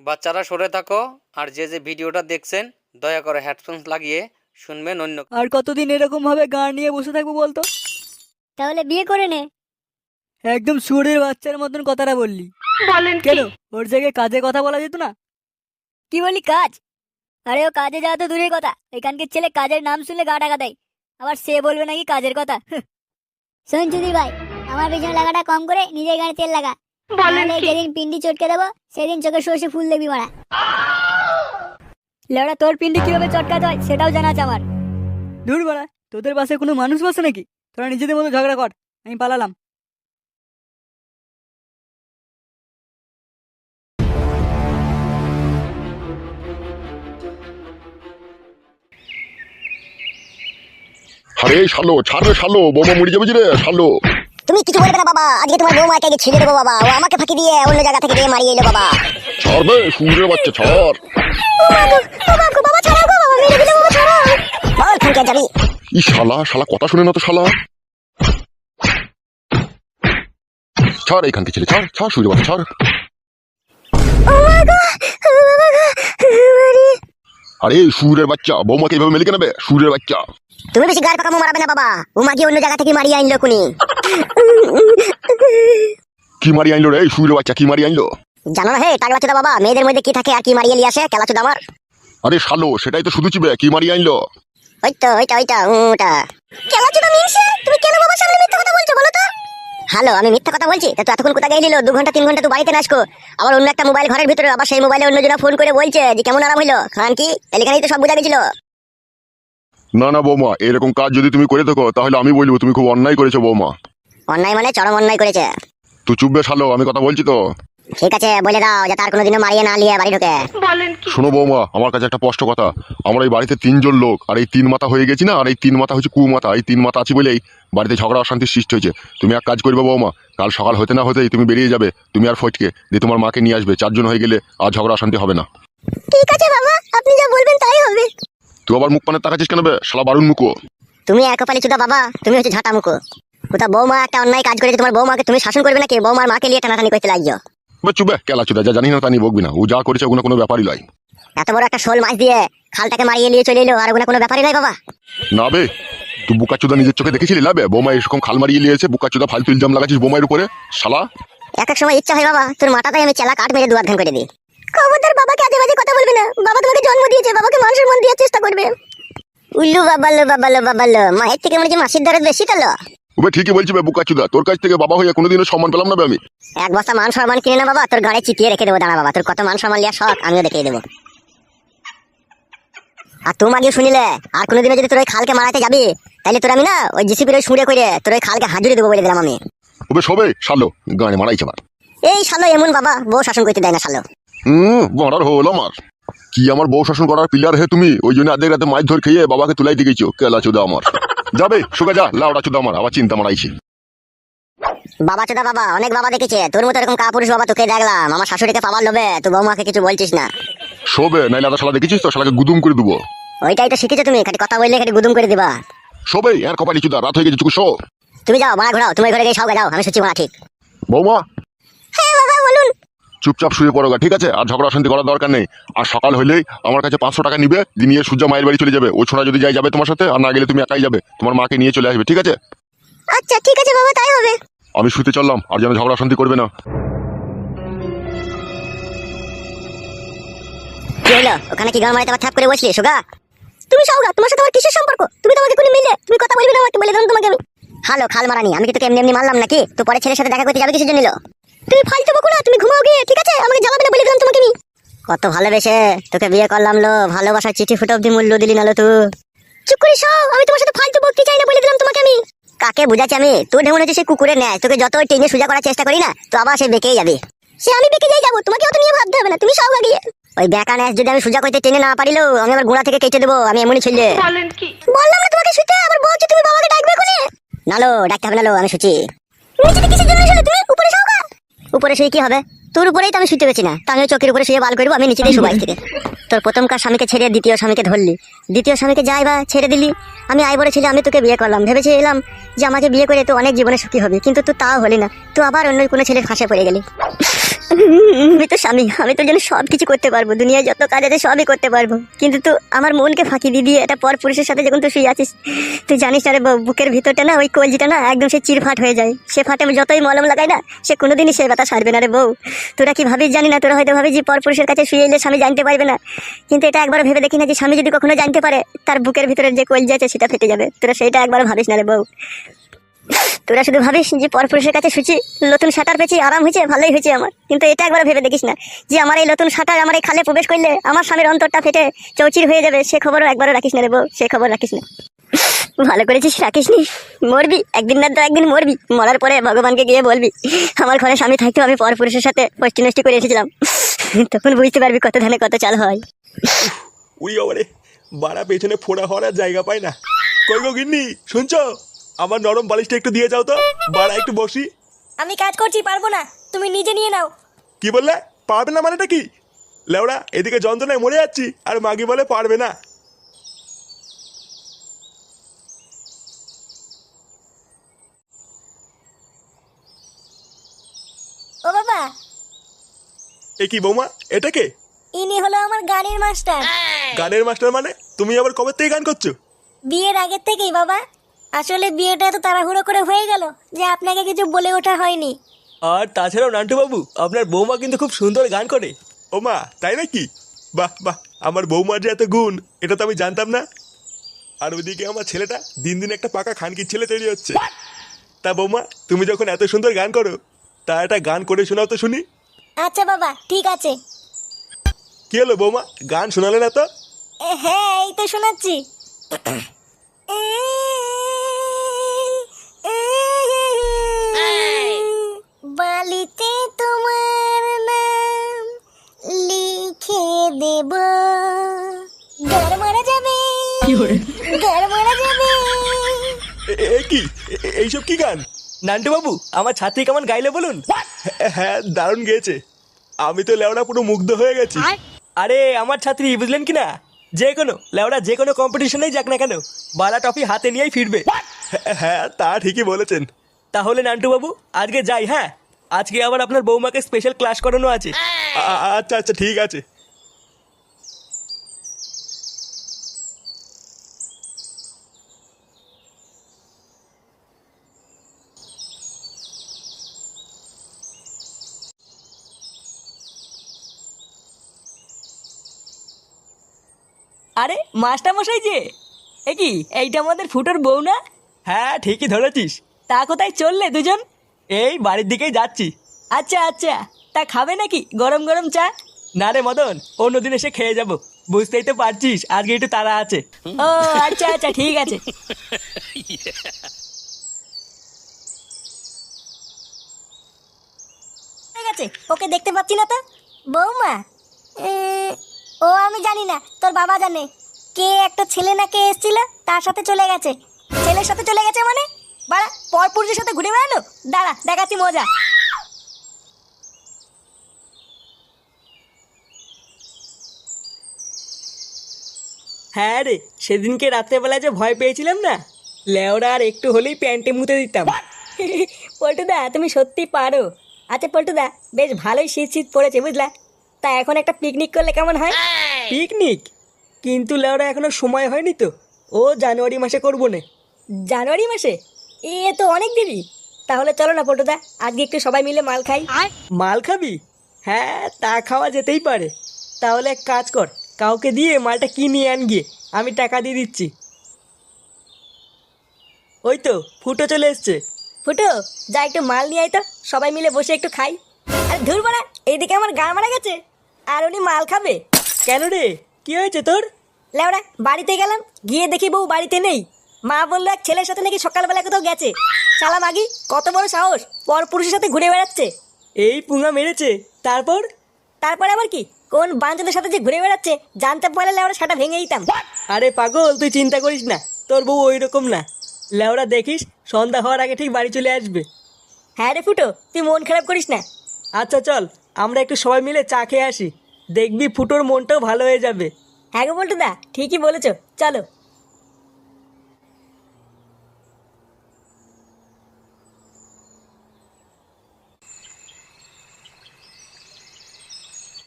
বাচ্চারা সরে থাকো আর যে যে ভিডিওটা দেখছেন দয়া করে হেডফোনস লাগিয়ে শুনবেন অন্য আর কতদিন এরকম ভাবে গান নিয়ে বসে থাকব বলতো? তাহলে বিয়ে করে নে। একদম সুরের বাচ্চার মতন কথাটা বললি। বলেন কেন? ওর জায়গায় কাজে কথা বলা যেত না? কি বলি কাজ? আরে ও কাজে যাওয়া তো দূরের কথা। এখানকার ছেলে কাজের নাম শুনলে গা টাকা দেয়। আবার সে বলবে নাকি কাজের কথা। শোন চুদির ভাই আমার পিছনে লাগাটা কম করে নিজের গাড়ি তেল লাগা। নাহলে যেদিন পিন্ডি চটকে দেবো সেদিন চোখে সর্ষে ফুল দেখবি মারা। লেওড়া তোর পিন্ডি কীভাবে চটকাতে হয় সেটাও জানা আছে আমার। দূর বাড়া তোদের পাশে কোনো মানুষ বসে নাকি? তোরা নিজেদের মতো ঝগড়া কর আমি পালালাম। আরে শালো ছাড় রে শালো বোমা মরে যাবে রে শালো। তুমি কিছু বলবে না বাবা। আজকে তোমার বৌমাকে আগে ছেড়ে দেবো বাবা। ও আমাকে ফাঁকি দিয়ে অন্য জায়গা থেকে দিয়ে মারিয়ে এলো বাবা। ছাড় বে সুরের বাচ্চা ছাড়। বল ফাঁকে যাবি ই শালা শালা কথা শুনে না তো শালা। ছাড় এখান থেকে ছেলে ছাড় ছাড় সুরের বাচ্চা ছাড়। আরে সুরের বাচ্চা বৌমাকে এভাবে মেলে কেনাবে? সুরের বাচ্চা। তুমি বেশি গায়ে পাকামো মারাবে না বাবা। ও মাগি অন্য জায়গা থেকে মারিয়ে আনলো কুনি কি মারি আনলো রে? সুরের বাচ্চা কি মারি আনলো? জানো না হে টাগলা চোদা বাবা মেয়েদের মধ্যে কি থাকে আর কি মারিয়ে নিয়ে আসে? কেলা চোদা আমার। আরে শালো সেটাই তো শুধু চিবে কি মারি আনলো? ওই তো ওইটা ওইটা ওটা কেলা চোদা মিনসে তুমি কেন বাবার সামনে মিথ্যা কথা বলছো বলো তো? হ্যালো আমি মিথ্যা কথা বলছি? তো এতক্ষণ কোথায় গেছিল দু ঘণ্টা তিন ঘণ্টা তো বাড়িতে নাচকো আবার অন্য একটা মোবাইল ঘরের ভিতরে আবার সেই মোবাইলে অন্য জনা ফোন করে বলছে যে কেমন আরাম হইল? খান কি? এখানেই তো সব বোঝা গেছিল। না না বৌমা এরকম কাজ যদি তুমি করে থাকো তাহলে আমি বলব তুমি খুব অন্যায় করেছ বৌমা। অন্যায় মানে চরম অন্যায় করেছে। তুই চুপবে শালো আমি কথা বলছি তো। ঠিক আছে বলে দাও যাতে আর কোনোদিনও মারিয়ে না নিয়ে বাড়ি ঢোকে। শোনো বৌমা আমার কাছে একটা স্পষ্ট কথা। আমরা এই বাড়িতে তিনজন লোক আর এই তিন মাথা হয়ে গেছি না আর এই তিন মাথা হচ্ছে কু মাথা এই তিন মাথা আছি বলেই বাড়িতে ঝগড়া অশান্তির সৃষ্টি হয়েছে। তুমি এক কাজ করবে বৌমা কাল সকাল হতে না হতেই তুমি বেরিয়ে যাবে তুমি আর ফটকে দিয়ে তোমার মাকে নিয়ে আসবে চারজন হয়ে গেলে আর ঝগড়া অশান্তি হবে না। ঠিক আছে বাবা আপনি যা বলবেন তাই হবে। তুই আবার মুখ পানে তাকাচ্ছিস কেন বে? শালা বারুন মুখো। তুমি এক কপালি চুদা বাবা তুমি হচ্ছে ঝাঁটা মুখো। কোথা বৌমা একটা অন্যায় কাজ করেছে তোমার বৌমাকে তুমি শাসন করবে নাকি? বৌমার মাকে নিয়ে টানাটানি করতে লাগিও বে চুবে কেলা চুদা যা জানি না তা নিয়ে বকবি না। ও যা করেছে ওগুলো কোনো ব্যাপারই নয়। এত বড় একটা শোল মাছ দিয়ে খালটাকে মারিয়ে নিয়ে চলে এলো আর ওগুলো কোনো ব্যাপারই নয় বাবা। না বে তুই বুকা চুদা নিজের চোখে দেখেছিলি? লাবে বোমা এরকম খাল মারিয়ে নিয়েছে বুকা চুদা ফালতু ইলজাম লাগাচ্ছিস বোমার উপরে? শালা। এক এক সময় ইচ্ছা হয় বাবা তোর মাথাটাই আমি চেলা কাঠ মেরে দুয়ার ধান করে দিই। খবরদার বাবাকে আজে বাজে কথা বলবে না। বাবা তোমাকে জন্ম দিয়েছে বাবাকে মানুষের মন দেওয়ার চেষ্টা করবে। উল্লু বাবালো বাবালো বাবালো মায়ের থেকে মনে হচ্ছে মাসির দরদ বেশি তালো ওবে ঠিকই বলছি বে বুকাচুদা। তোর কাছ থেকে বাবা হয়ে কোনোদিনও সম্মান পেলাম না বে আমি। এক বস্তা মান সম্মান কিনে না বাবা তোর গাড়ি চিপিয়ে রেখে দেবো দাঁড়া বাবা তোর কত মান সম্মান লিয়া শখ আমিও দেখিয়ে দেবো। আর তুমি আগে শুনিলে আর কোনোদিনও যদি তোর ওই খালকে মারাতে যাবি তাহলে তোর আমি না ওই জিসিপির ওই সুঁড়ে করে তোর ওই খালকে হাজুরি দেবো বলে দিলাম আমি। ওবে সবে শালো গানে মারাইছে আমার। এই শালো এমন বাবা বউ শাসন করতে দেয় না শালো। হুম বড়ার হল আমার। কি আমার বউ শাসন করার পিলার হে তুমি? ওই জন্য আধেক রাতে মাছ ধর খেয়ে বাবাকে তুলাই দিয়েছ কেলা চুদা আমার। যাবে সুগা যা লাউডা চুদা আমার আবার চিন্তা মারাইছি। বাবা চোদা বাবা অনেক বাবা দেখেছে। তোর মতো এরকম কাপুরুষ বাবা তোকে দেখলাম। আমার শাশুড়িকে পাবার লোভে তুই বৌমাকে কিছু বলছিস না। শোবে নাইলে আদা শালা দেখেছিস তো শালাকে গুদুম করে দেবো। ওইটাই তো শিখেছো তুমি খালি কথা বললে খালি গুদুম করে দিবা। সবে আর কপালি চুদা রাত হয়ে গেছে চুকু শো। তুমি যাও মারা ঘোরাও তুমি ঘরে গিয়ে সব যাও আমি সুচি মারা ঠিক। বৌমা। হ্যাঁ বাবা বলুন। চুপচাপ শুয়ে পড়ো ঠিক আছে? আর ঝগড়া শান্তি করার দরকার নেই। আর সকাল হলেই আমার কাছে পাঁচশো টাকা নিবে নিয়ে সূর্যা মায়ের বাড়ি চলে যাবে। ও ছোড়া যদি যাই যাবে তোমার সাথে আর না গেলে তুমি একাই যাবে। তোমার মাকে নিয়ে চলে আসবে ঠিক আছে? আচ্ছা ঠিক আছে বাবা তাই হবে। আমি শুতে চললাম আর যেন ঝগড়া শান্তি করবে না। কি হলো ওখানে কি গান মারিতে আবার থাপ করে বসলি সুগা? তুমি সৌগা তোমার সাথে আমার কিসের সম্পর্ক? তুমি তো আমাকে কোনো মিলে তুমি কথা বলবে না আমাকে বলে দিলাম তোমাকে আমি। হ্যালো খাল মারানি আমি কি তোকে এমনি এমনি মারলাম নাকি? তো পরে ছেলের সাথে দেখা করতে যাবে কিসের জন্য? তুমি ফালতু বকো না তুমি ঘুমাও গিয়ে ঠিক আছে? আমাকে জ্বালাবে না বলে দিলাম তোমাকে আমি। কত ভালোবেসে তোকে বিয়ে করলাম লো ভালোবাসার চিঠি ফুটো অব্দি মূল্য দিলি না লো তুই চুপ করে সব আমি তোমার সাথে ফালতু বকতে চাই না বলে দিলাম তোমাকে আমি। কাকে বুঝাচ্ছি আমি? তুই ঢেমন হচ্ছে সে কুকুরের ন্যায় তোকে যত টেনে সোজা করার চেষ্টা করি না তো আবার সে বেঁকেই যাবে। সে আমি বেঁকে যাই যাব তোমাকে অত নিয়ে ভাবতে হবে না তুমি সব গিয়ে ওই বেকা ন্যাস যদি আমি সোজা করতে টেনে না পারিলো আমি আমার গোড়া থেকে কেটে দেবো আমি এমনই ছেলে। বললাম না তোমাকে শুতে আবার বলছি তুমি বাবাকে ডাকবে কোনে? নালো ডাকতে হবে নালো আমি শুচি নিচেতে কিসের জন্য তুমি উপরে সেই কি হবে? তোর উপরেই তো আমি শুতে পেছি না। তা আমি চোখের উপরে শুয়ে বাল করব, আমি নিচে দিয়ে শুবাই থেকে। তোর প্রথমকার স্বামীকে ছেড়ে দ্বিতীয় স্বামীকে ধরলি। দ্বিতীয় স্বামীকে যাই বা ছেড়ে দিলি, আমি আই বড় ছেলে আমি তোকে বিয়ে করলাম। ভেবেছি এলাম যে আমাকে বিয়ে করে তো অনেক জীবনে সুখী হবে, কিন্তু তুই তাও হলি না। তুই আবার অন্য কোনো ছেলের ফাঁসে পড়ে গেলি। আমি তো স্বামী, আমি তো জন্য সব কিছু করতে পারব, দুনিয়ায় যত কাজ আছে সবই করতে পারব। কিন্তু তুই আমার মনকে ফাঁকি দিয়ে দিয়ে এটা পর পুরুষের সাথে যখন তুই শুয়ে আছিস, তুই জানিস না রে বুকের ভিতরটা না, ওই কলজিটা না একদম সে চিরফাট হয়ে যায়। সে ফাটে যতই মলম লাগাই না, সে কোনোদিনই সে ব্যথা সারবে না রে বউ। তোরা কি ভাবিস জানি না, তোরা হয়তো ভাবিস যে পর পুরুষের কাছে শুয়ে এলে স্বামী জানতে পারবে না। কিন্তু এটা একবার ভেবে দেখি না যে স্বামী যদি কখনো জানতে পারে, তার বুকের ভিতরের যে কলজি আছে সেটা ফেটে যাবে। তোরা সেইটা একবার ভাবিস না রে বউ। তোরা শুধু ভাবিস যে পরপুরুষের কাছে শুচি, নতুন সাঁতার পেয়েছি, আরাম হয়েছে, ভালোই হয়েছে আমার। কিন্তু এটা একবার ভেবে দেখিস না যে আমার এই নতুন সাঁতার আমার এই খালে প্রবেশ করলে আমার স্বামীর অন্তরটা ফেটে চৌচির হয়ে যাবে, সে খবরও একবারও রাখিস না রে বউ, সে খবর রাখিস না। ভালো করেছিস রাখিস নি মরবি, একদিন না তো একদিন মরবি। মরার পরে ভগবানকে গিয়ে বলবি, আমার ঘরে স্বামী থাকতেও আমি পরপুরুষের সাথে পষ্টি নষ্টি করে এসেছিলাম। তখন বুঝতে পারবি কত ধানে কত চাল হয়। উড়ি বাবারে বাড়া পেছনে ফোড়া হওয়ার আর জায়গা পায় না। কই গো গিন্নি শুনছো? আমার নরম বালিশটা একটু দিয়ে যাও তো বাড়া একটু বসি। আমি কাজ করছি পারব না তুমি নিজে নিয়ে নাও। কি বললে? পারবে না মানেটা কি? লেওড়া এদিকে যন্ত্রণায় মরে যাচ্ছি আর মাগি বলে পারবে না ও বাবা এ কি বৌমা? এটা কে? ইনি হলো আমার গানের মাস্টার। গানের মাস্টার মানে? তুমি আবার কবে থেকে গান করছ? বিয়ের আগের থেকেই বাবা। আসলে বিয়েটা তো তাড়াহুড়ো করে হয়ে গেল যে আপনাকে কিছু বলে ওঠা হয়নি। আর তাছাড়াও নান্টু বাবু আপনার বৌমা কিন্তু খুব সুন্দর গান করে। ও মা তাই নাকি? বাহ বাহ আমার বৌমার যে এত গুণ এটা তো আমি জানতাম না। আর ওদিকে আমার ছেলেটা দিন দিন একটা পাকা খানকির ছেলে তৈরি হচ্ছে। তা বৌমা তুমি যখন এত সুন্দর গান করো তা একটা গান করে শোনাও তো শুনি। আচ্ছা বাবা ঠিক আছে। কি হলো বৌমা? গান শোনালে না তো? এ, হ্যাঁ এই তো শোনাচ্ছি। বালিতে তোমার নাম লিখে দেব। ঘর মারা যাবে। ঘর মারা যাবে। এ- এ কি? এ- এইসব কি গান? নান্টু বাবু আমার ছাত্রী কেমন গাইলে বলুন? হ্যাঁ, দারুণ গেয়েছে। আমি তো লেওড়া পুরো মুগ্ধ হয়ে গেছি। আরে আমার ছাত্রী বুঝলেন কি না? যে কোনো লেওড়া যে কোনো কম্পিটিশনেই যাক না কেন বালা টফি হাতে নিয়েই ফিরবে। হ্যাঁ তা ঠিকই বলেছেন। তাহলে নান্টু বাবু আজকে যাই হ্যাঁ? আজকে আবার আপনার বৌমাকে স্পেশাল ক্লাস করানো আছে। আচ্ছা আচ্ছা ঠিক আছে। আরে মাস্টার মশাই যে। এ কি এইটা আমাদের ফুটোর বউ না? হ্যাঁ ঠিকই ধরেছিস। তা কোথায় চললে দুজন? এই বাড়ির দিকেই যাচ্ছি। আচ্ছা আচ্ছা তা খাবে নাকি গরম গরম চা? না রে মদন অন্যদিন এসে খেয়ে যাব। বুঝতেই তো পারছিস আজকে একটু তাড়া আছে। ও আচ্ছা আচ্ছা ঠিক আছে। ঠিক আছে ওকে দেখতে পাচ্ছি না তো? বৌমা ও আমি জানি না। তোর বাবা জানে। কে একটা ছেলে না কে এসেছিল তার সাথে চলে গেছে। ছেলের সাথে চলে গেছে মানে? বাড়া পরপুরুষের সাথে ঘুরে বেড়ালো? দাঁড়া দেখাচ্ছি মজা। হ্যাঁ রে সেদিনকে রাত্রেবেলা যে ভয় পেয়েছিলাম না? লেওরা আর একটু হলেই প্যান্টে মুতে দিতাম। পল্টুদা তুমি সত্যি পারো। আচ্ছা পল্টুদা বেশ ভালোই শীত শীত পড়েছে বুঝলা? তা এখন একটা পিকনিক করলে কেমন হয়? পিকনিক কিন্তু লেওরা এখনও সময় হয়নি তো। ও জানুয়ারি মাসে করব না। জানুয়ারি মাসে? এ তো অনেক দেরি। তাহলে চলো না পল্টুদা আজকে একটু সবাই মিলে মাল খাই। মাল খাবি? হ্যাঁ তা খাওয়া যেতেই পারে। তাহলে এক কাজ কর কাউকে দিয়ে মালটা কিনে আন গিয়ে আমি টাকা দিয়ে দিচ্ছি। ওই তো ফুটো চলে এসছে। ফুটো যা একটু মাল নিয়ে আয় তো সবাই মিলে বসে একটু খাই। ধুর মারা এইদিকে আমার গা মারা গেছে। আর উনি মাল খাবে। কেন রে? কি হয়েছে তোর? লেওড়া বাড়িতে গেলাম গিয়ে দেখি বউ বাড়িতে নেই। মা বলল এক ছেলের সাথে নাকি সকালবেলা কোথাও গেছে। শালা মাগি কত বড় সাহস পর পুরুষের সাথে ঘুরে বেড়াচ্ছে। এই পুঙা মেরেছে। তারপর? তারপরে আবার কি? কোন বান্ধবের সাথে যে ঘুরে বেড়াচ্ছে জানতে পারলে লেওড়া সেটা ভেঙে দিতাম। আরে পাগল তুই চিন্তা করিস না তোর বউ ওই রকম না। লেওরা দেখিস সন্ধ্যা হওয়ার আগে ঠিক বাড়ি চলে আসবে। হ্যাঁ রে ফুটো তুই মন খারাপ করিস না। আচ্ছা চল, আমরা একটু সবাই মিলে চা খেয়ে আসি। দেখবি ফুটোর মনটাও ভালো হয়ে যাবে। হ্যাঁ গো দা ঠিকই বলেছ। চলো।